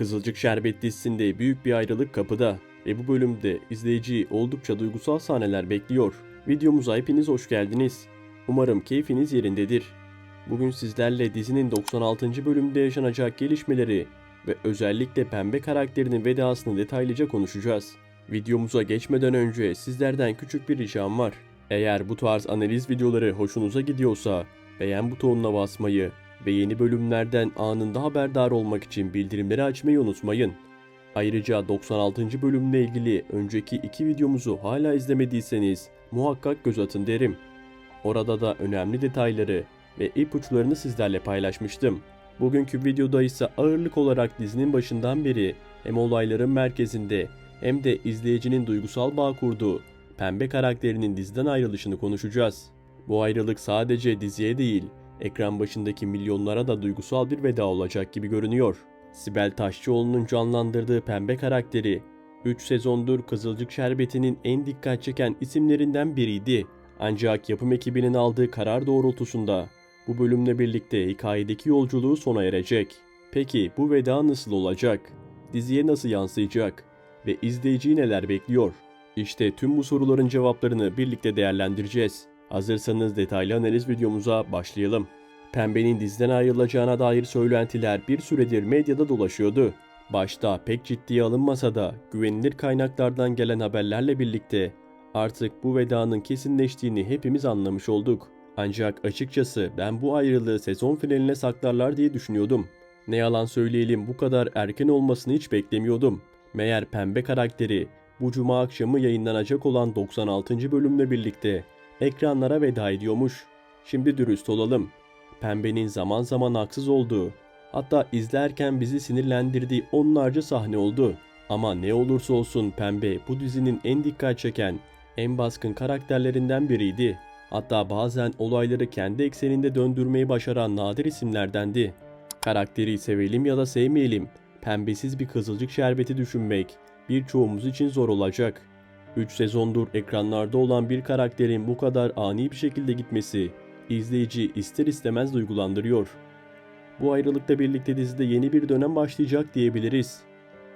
Kızılcık Şerbet dizisinde büyük bir ayrılık kapıda ve bu bölümde izleyiciyi oldukça duygusal sahneler bekliyor. Videomuza hepiniz hoş geldiniz. Umarım keyfiniz yerindedir. Bugün sizlerle dizinin 96. bölümünde yaşanacak gelişmeleri ve özellikle pembe karakterinin vedasını detaylıca konuşacağız. Videomuza geçmeden önce sizlerden küçük bir ricam var. Eğer bu tarz analiz videoları hoşunuza gidiyorsa beğen butonuna basmayı ve yeni bölümlerden anında haberdar olmak için bildirimleri açmayı unutmayın. Ayrıca 96. bölümle ilgili önceki iki videomuzu hala izlemediyseniz muhakkak göz atın derim. Orada da önemli detayları ve ipuçlarını sizlerle paylaşmıştım. Bugünkü videoda ise ağırlık olarak dizinin başından beri hem olayların merkezinde hem de izleyicinin duygusal bağ kurduğu pembe karakterinin diziden ayrılışını konuşacağız. Bu ayrılık sadece diziye değil, ekran başındaki milyonlara da duygusal bir veda olacak gibi görünüyor. Sibel Taşçıoğlu'nun canlandırdığı pembe karakteri 3 sezondur Kızılcık Şerbeti'nin en dikkat çeken isimlerinden biriydi. Ancak yapım ekibinin aldığı karar doğrultusunda bu bölümle birlikte hikayedeki yolculuğu sona erecek. Peki bu veda nasıl olacak? Diziye nasıl yansıyacak? Ve izleyiciyi neler bekliyor? İşte tüm bu soruların cevaplarını birlikte değerlendireceğiz. Hazırsanız detaylı analiz videomuza başlayalım. Pembe'nin diziden ayrılacağına dair söylentiler bir süredir medyada dolaşıyordu. Başta pek ciddiye alınmasa da güvenilir kaynaklardan gelen haberlerle birlikte artık bu vedanın kesinleştiğini hepimiz anlamış olduk. Ancak açıkçası ben bu ayrılığı sezon finaline saklarlar diye düşünüyordum. Ne yalan söyleyelim bu kadar erken olmasını hiç beklemiyordum. Meğer pembe karakteri bu cuma akşamı yayınlanacak olan 96. bölümle birlikte ekranlara veda ediyormuş. Şimdi dürüst olalım. Pembe'nin zaman zaman haksız olduğu, hatta izlerken bizi sinirlendirdiği onlarca sahne oldu. Ama ne olursa olsun Pembe bu dizinin en dikkat çeken, en baskın karakterlerinden biriydi. Hatta bazen olayları kendi ekseninde döndürmeyi başaran nadir isimlerdendi. Karakteri sevelim ya da sevmeyelim, pembesiz bir kızılcık şerbeti düşünmek birçoğumuz için zor olacak. 3 sezondur ekranlarda olan bir karakterin bu kadar ani bir şekilde gitmesi izleyici ister istemez duygulandırıyor. Bu ayrılıkla birlikte dizide yeni bir dönem başlayacak diyebiliriz.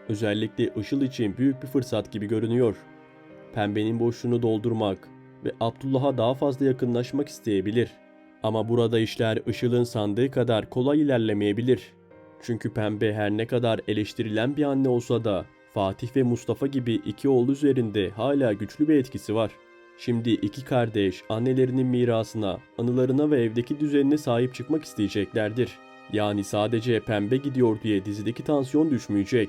Özellikle Işıl için büyük bir fırsat gibi görünüyor. Pembenin boşluğunu doldurmak ve Abdullah'a daha fazla yakınlaşmak isteyebilir. Ama burada işler Işıl'ın sandığı kadar kolay ilerlemeyebilir. Çünkü Pembe her ne kadar eleştirilen bir anne olsa da Fatih ve Mustafa gibi iki oğlu üzerinde hala güçlü bir etkisi var. Şimdi iki kardeş annelerinin mirasına, anılarına ve evdeki düzenine sahip çıkmak isteyeceklerdir. Yani sadece pembe gidiyor diye dizideki tansiyon düşmeyecek.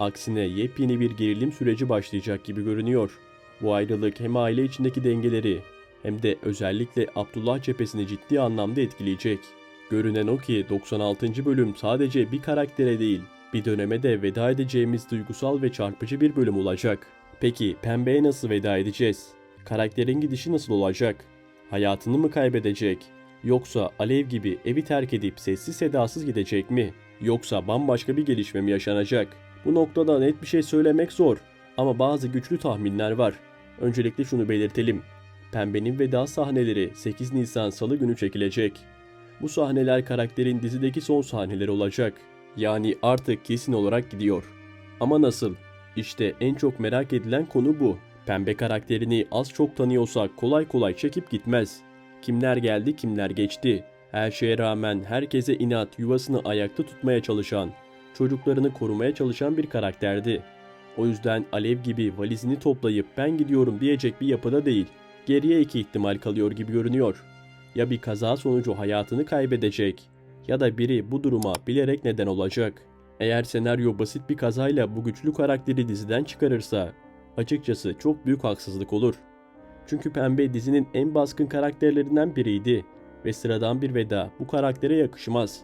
Aksine yepyeni bir gerilim süreci başlayacak gibi görünüyor. Bu ayrılık hem aile içindeki dengeleri hem de özellikle Abdullah cephesini ciddi anlamda etkileyecek. Görünen o ki 96. bölüm sadece bir karaktere değil, bir döneme de veda edeceğimiz duygusal ve çarpıcı bir bölüm olacak. Peki pembeye nasıl veda edeceğiz? Karakterin gidişi nasıl olacak? Hayatını mı kaybedecek? Yoksa Alev gibi evi terk edip sessiz sedasız gidecek mi? Yoksa bambaşka bir gelişme mi yaşanacak? Bu noktada net bir şey söylemek zor ama bazı güçlü tahminler var. Öncelikle şunu belirtelim. Pembe'nin veda sahneleri 8 Nisan Salı günü çekilecek. Bu sahneler karakterin dizideki son sahneleri olacak. Yani artık kesin olarak gidiyor. Ama nasıl? İşte en çok merak edilen konu bu. Pembe karakterini az çok tanıyorsak kolay kolay çekip gitmez. Kimler geldi kimler geçti. Her şeye rağmen herkese inat yuvasını ayakta tutmaya çalışan, çocuklarını korumaya çalışan bir karakterdi. O yüzden Alev gibi valizini toplayıp ben gidiyorum diyecek bir yapıda değil. Geriye iki ihtimal kalıyor gibi görünüyor. Ya bir kaza sonucu hayatını kaybedecek ya da biri bu duruma bilerek neden olacak. Eğer senaryo basit bir kazayla bu güçlü karakteri diziden çıkarırsa açıkçası çok büyük haksızlık olur. Çünkü Pembe dizinin en baskın karakterlerinden biriydi ve sıradan bir veda bu karaktere yakışmaz.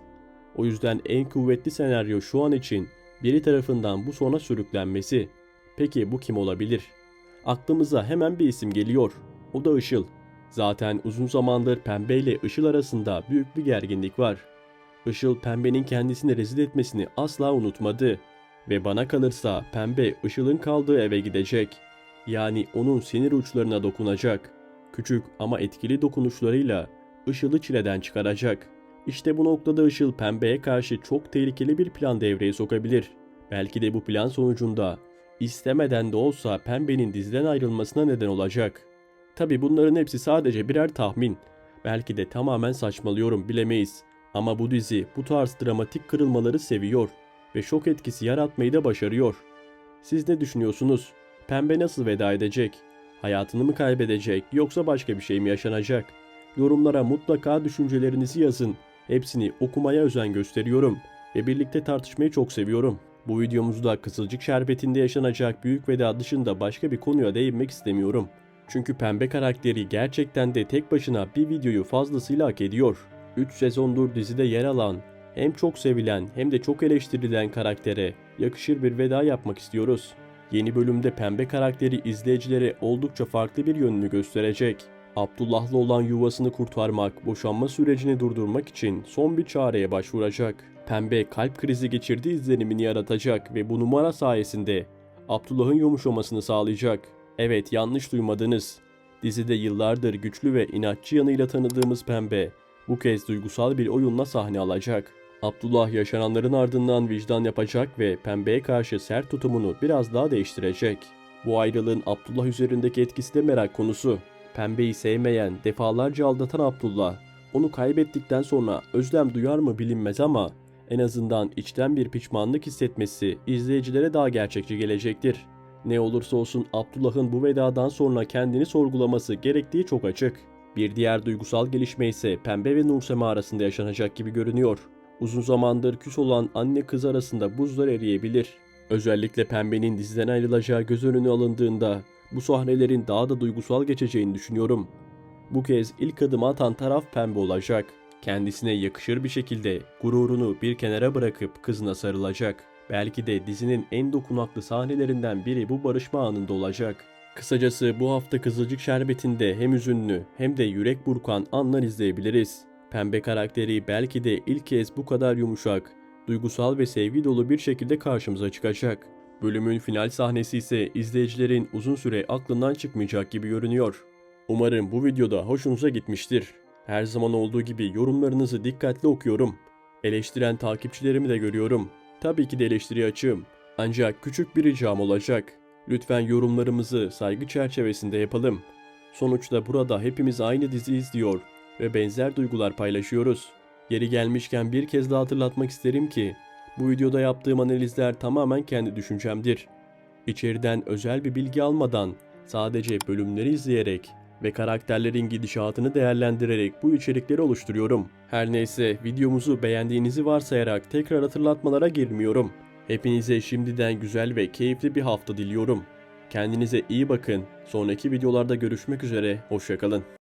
O yüzden en kuvvetli senaryo şu an için biri tarafından bu sona sürüklenmesi. Peki bu kim olabilir? Aklımıza hemen bir isim geliyor. O da Işıl. Zaten uzun zamandır Pembe ile Işıl arasında büyük bir gerginlik var. Işıl Pembe'nin kendisini rezil etmesini asla unutmadı. Ve bana kalırsa Pembe Işıl'ın kaldığı eve gidecek. Yani onun sinir uçlarına dokunacak. Küçük ama etkili dokunuşlarıyla Işıl'ı çileden çıkaracak. İşte bu noktada Işıl Pembe'ye karşı çok tehlikeli bir plan devreye sokabilir. Belki de bu plan sonucunda istemeden de olsa Pembe'nin diziden ayrılmasına neden olacak. Tabi bunların hepsi sadece birer tahmin. Belki de tamamen saçmalıyorum bilemeyiz. Ama bu dizi bu tarz dramatik kırılmaları seviyor ve şok etkisi yaratmayı da başarıyor. Siz ne düşünüyorsunuz? Pembe nasıl veda edecek? Hayatını mı kaybedecek yoksa başka bir şey mi yaşanacak? Yorumlara mutlaka düşüncelerinizi yazın. Hepsini okumaya özen gösteriyorum ve birlikte tartışmayı çok seviyorum. Bu videomuzda Kızılcık Şerbeti'nde yaşanacak büyük veda dışında başka bir konuya değinmek istemiyorum. Çünkü pembe karakteri gerçekten de tek başına bir videoyu fazlasıyla hak ediyor. 3 sezondur dizide yer alan, hem çok sevilen hem de çok eleştirilen karaktere yakışır bir veda yapmak istiyoruz. Yeni bölümde pembe karakteri izleyicilere oldukça farklı bir yönünü gösterecek. Abdullah'la olan yuvasını kurtarmak, boşanma sürecini durdurmak için son bir çareye başvuracak. Pembe kalp krizi geçirdiği izlenimini yaratacak ve bu numara sayesinde Abdullah'ın yumuşamasını sağlayacak. Evet yanlış duymadınız. Dizide yıllardır güçlü ve inatçı yanıyla tanıdığımız Pembe bu kez duygusal bir oyunla sahne alacak. Abdullah yaşananların ardından vicdan yapacak ve Pembe'ye karşı sert tutumunu biraz daha değiştirecek. Bu ayrılığın Abdullah üzerindeki etkisi de merak konusu. Pembe'yi sevmeyen, defalarca aldatan Abdullah, onu kaybettikten sonra özlem duyar mı bilinmez ama en azından içten bir pişmanlık hissetmesi izleyicilere daha gerçekçi gelecektir. Ne olursa olsun Abdullah'ın bu vedadan sonra kendini sorgulaması gerektiği çok açık. Bir diğer duygusal gelişme ise Pembe ve Nursema arasında yaşanacak gibi görünüyor. Uzun zamandır küs olan anne kız arasında buzlar eriyebilir. Özellikle Pembe'nin diziden ayrılacağı göz önüne alındığında bu sahnelerin daha da duygusal geçeceğini düşünüyorum. Bu kez ilk adımı atan taraf Pembe olacak. Kendisine yakışır bir şekilde gururunu bir kenara bırakıp kızına sarılacak. Belki de dizinin en dokunaklı sahnelerinden biri bu barışma anında olacak. Kısacası bu hafta Kızılcık Şerbeti'nde hem üzünlü hem de yürek burkan anlar izleyebiliriz. Pembe karakteri belki de ilk kez bu kadar yumuşak, duygusal ve sevgi dolu bir şekilde karşımıza çıkacak. Bölümün final sahnesi ise izleyicilerin uzun süre aklından çıkmayacak gibi görünüyor. Umarım bu videoda hoşunuza gitmiştir. Her zaman olduğu gibi yorumlarınızı dikkatle okuyorum. Eleştiren takipçilerimi de görüyorum. Tabii ki de eleştiri açığım. Ancak küçük bir ricam olacak. Lütfen yorumlarımızı saygı çerçevesinde yapalım. Sonuçta burada hepimiz aynı dizi izliyor ve benzer duygular paylaşıyoruz. Yeri gelmişken bir kez daha hatırlatmak isterim ki bu videoda yaptığım analizler tamamen kendi düşüncemdir. İçeriden özel bir bilgi almadan sadece bölümleri izleyerek ve karakterlerin gidişatını değerlendirerek bu içerikleri oluşturuyorum. Her neyse videomuzu beğendiğinizi varsayarak tekrar hatırlatmalara girmiyorum. Hepinize şimdiden güzel ve keyifli bir hafta diliyorum. Kendinize iyi bakın. Sonraki videolarda görüşmek üzere. Hoşçakalın.